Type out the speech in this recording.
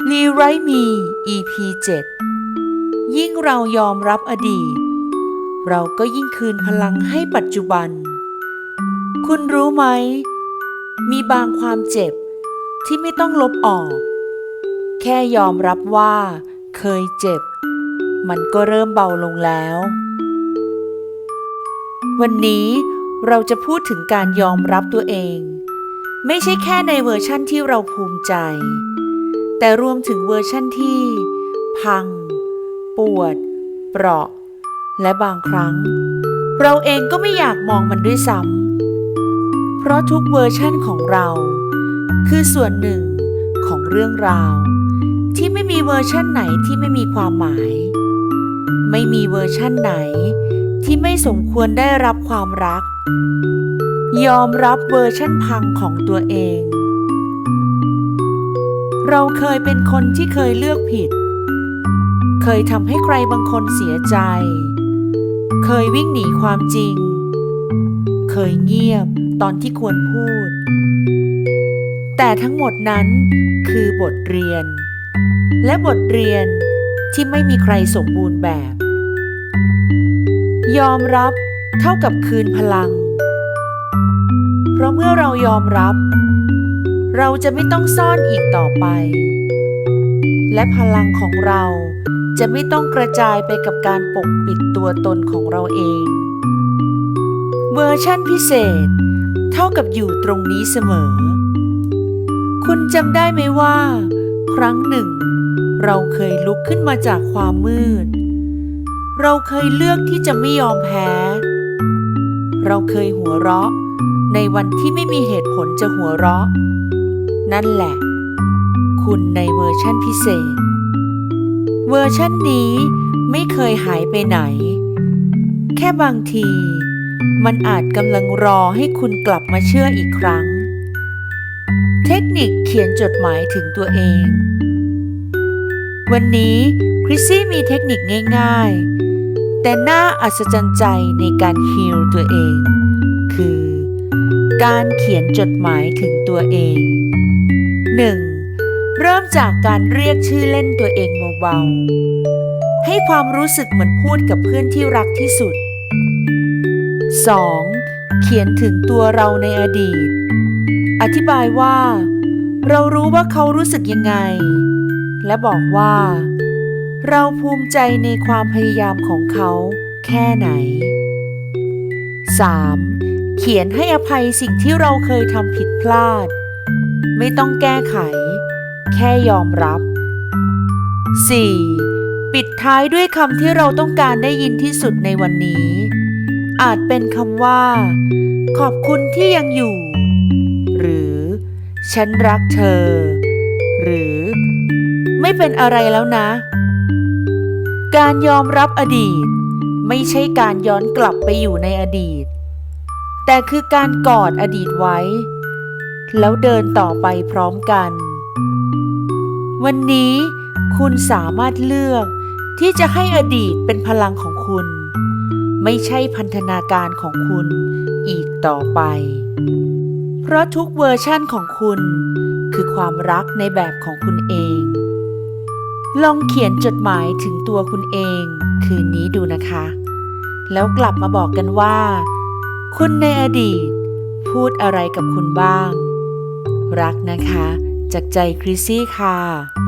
รีไรมี EP 7 ยิ่งเรายอมรับอดีต เราก็ยิ่งคืนพลังให้ปัจจุบัน คุณรู้ไหม มีบางความเจ็บที่ไม่ต้องลบออก แค่ยอมรับว่าเคยเจ็บ มันก็เริ่มเบาลงแล้ว วันนี้เราจะพูดถึงการยอมรับตัวเอง ไม่ใช่แค่ในเวอร์ชั่นที่เราภูมิใจ แต่รวมถึงเวอร์ชั่นที่ พัง ปวด เปราะ และบางครั้ง เราเองก็ไม่อยากมองมันด้วยซ้ำเพราะทุกเวอร์ชั่นของเรา คือส่วนหนึ่งของเรื่องราว ที่ไม่มีเวอร์ชั่นไหนที่ไม่มีความหมาย ไม่มีเวอร์ชั่นไหนที่ไม่สมควรได้รับความรัก ยอมรับเวอร์ชั่นพังของตัวเอง เราเคยเป็นคนที่เคยเลือกผิด เคยทำให้ใครบางคนเสียใจ เคยวิ่งหนีความจริง เคยเงียบตอนที่ควรพูด แต่ทั้งหมดนั้นคือบทเรียน และบทเรียนที่ไม่มีใครสมบูรณ์แบบ ยอมรับเท่ากับคืนพลัง เพราะเมื่อเรายอมรับ เราจะไม่ต้องซ่อนอีกต่อไป และพลังของเราจะไม่ต้องกระจายไปกับการปกปิดตัวตนของเราเองเวอร์ชั่นพิเศษ เท่ากับอยู่ตรงนี้เสมอ คุณจำได้ไหมว่า ครั้งหนึ่ง เราเคยลุกขึ้นมาจากความมืด เราเคยเลือกที่จะไม่ยอมแพ้ เราเคยหัวเราะ ในวันที่ไม่มีเหตุผลจะหัวเราะ นั่นแหละ คุณในเวอร์ชั่นพิเศษ เวอร์ชั่นนี้ไม่เคยหายไปไหน แค่บางที มันอาจกำลังรอให้คุณกลับมาเชื่ออีกครั้ง เทคนิคเขียนจดหมายถึงตัวเอง วันนี้คริสซี่มีเทคนิคง่ายๆ แต่น่าอัศจรรย์ใจในการฮีลตัวเอง คือการเขียนจดหมายถึงตัวเอง 1. เริ่มจากการเรียกชื่อเล่นตัวเองเบาๆ ให้ความรู้สึกเหมือนพูดกับเพื่อนที่รักที่สุด 2. เขียนถึงตัวเราในอดีต อธิบายว่า เรารู้ว่าเขารู้สึกยังไง และบอกว่า เราภูมิใจในความพยายามของเขาแค่ไหน 3. เขียนให้อภัยสิ่งที่เราเคยทำผิดพลาด ไม่ต้องแก้ไข แค่ยอมรับ 4. ปิดท้ายด้วยคำที่เราต้องการได้ยินที่สุดในวันนี้ อาจเป็นคำว่า ขอบคุณที่ยังอยู่ หรือ ฉันรักเธอ หรือ ไม่เป็นอะไรแล้วนะ การยอมรับอดีต ไม่ใช่การย้อนกลับไปอยู่ในอดีต แต่คือการกอดอดีตไว้ แล้วเดินต่อไปพร้อมกัน วันนี้คุณสามารถเลือกที่จะให้อดีตเป็นพลังของคุณ ไม่ใช่พันธนาการของคุณอีกต่อไป เพราะทุกเวอร์ชั่นของคุณ คือความรักในแบบของคุณเอง ลองเขียนจดหมายถึงตัวคุณเองคืนนี้ดูนะคะ แล้วกลับมาบอกกันว่า คุณในอดีต พูดอะไรกับคุณบ้าง รักนะคะ จากใจคริสซี่ค่ะ